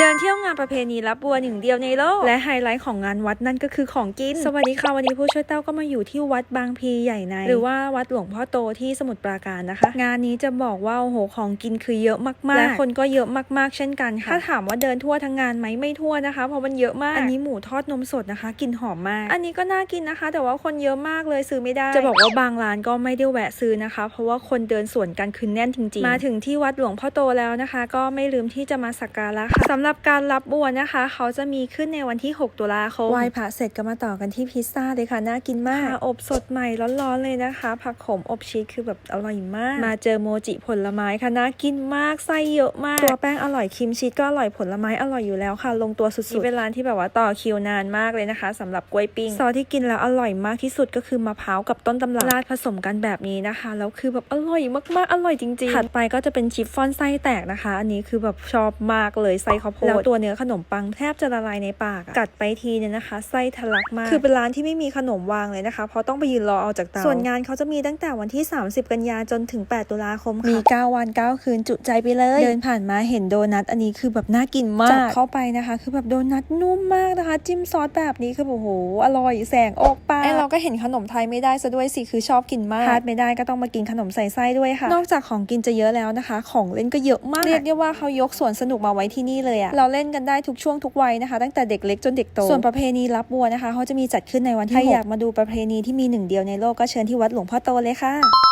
เดินเที่ยวงานประเพณีรับบัวหนึ่งเดียวในโลก และไฮไลท์ของงานวัดนั่นก็คือของกิน สวัสดีค่ะวันนี้ผู้ช่วยเต้าก็มาอยู่ที่วัดบางพลีใหญ่ใน หรือว่าวัดหลวงพ่อโตที่สมุทรปราการนะคะ งานนี้จะบอกว่าโอ้โหของกินคือเยอะมากๆและคนก็เยอะมากๆ เช่นกันค่ะถ้าถามว่าเดินทั่วทั้งงานไหมไม่ทั่วนะคะ เพราะมันเยอะมาก อันนี้หมูทอดนมสดนะคะกลินหอมมาก อันนี้ก็น่ากินนะคะ แต่ว่าคนเยอะมากเลยซื้อไม่ได้ จะบอกว่าบางร้านก็ไม่ได้แวะซื้อนะคะ เพราะว่าคนเดินสวนกันคือแน่นจริงๆ มาถึงที่วัดหลวงพ่อโตแล้วนะคะ ก็ไม่ลืมที่จะมาสักการะค่ะสำหรับการรับบัวนะคะ เขาจะมีขึ้นในวันที่ 6 ตุลาคมไหว้พระเสร็จก็มาต่อกันที่พิซซ่าเลยค่ะ น่ากินมากค่ะอบสดใหม่ร้อนๆเลยนะคะ ผักขมอบชีสคือแบบอร่อยมาก มาเจอโมจิผลไม้ค่ะ น่ากินมาก ไส้เยอะมาก ตัวแป้งอร่อยครีมชีสก็อร่อยผลไม้อร่อยอยู่แล้วค่ะ ลงตัวสุดๆนี่เป็นร้านที่แบบว่าต่อคิวนานมากเลยนะคะสำหรับกล้วยปิ้ง ซอสที่กินแล้วอร่อยมากที่สุดก็คือมะพร้าวกับต้นตำรับราดผสมกันแบบนี้นะคะแล้วคือแบบอร่อยมากๆอร่อยจริงๆถัดไปก็จะเป็นชิฟฟ่อนไส้แตกนะคะ อันนี้คือแบบชอบมากเลยไส้ข้าวโพดแล้วตัวเนื้อขนมปังแทบจะละลายในปากอะกัดไปทีเนี่ยนะคะไส้ทะลักมาก คือเป็นร้านที่ไม่มีขนมวางเลยนะคะ เพราะต้องไปยืนรอเอาจากเตาส่วนงานเขาจะมีตั้งแต่วันที่ 30 กันยาจนถึง 8 ตุลาคมค่ะมี 9 วัน 9 คืนจุใจไปเลย เดินผ่านมาเห็นโดนัทอันนี้คือแบบน่ากินมากจับเข้าไปนะคะ คือแบบโดนัทนุ่มมากนะคะ จิ้มซอสแบบนี้คือแบบโอ้โหอร่อยแสงออกปากไอเราก็เห็นขนมไทยไม่ได้ซะด้วยสิคือชอบกินมากพลาดไม่ได้ก็ต้องมากินขนมใส่ไส้ด้วยค่ะ นอกจากของกินจะเยอะแล้วนะคะ ของเล่นก็เยอะมากเรียกได้ว่าเขายกสวนสนุกมาไว้ที่นี่เลยอะเราเล่นกันได้ทุกช่วงทุกวัยนะคะ ตั้งแต่เด็กเล็กจนเด็กโตส่วนประเพณีรับบัวนะคะเขาจะมีจัดขึ้นในวันที่ใครอยากมาดูประเพณีที่มีหนึ่งเดียวในโลกก็เชิญที่วัดหลวงพ่อโตเลยค่ะ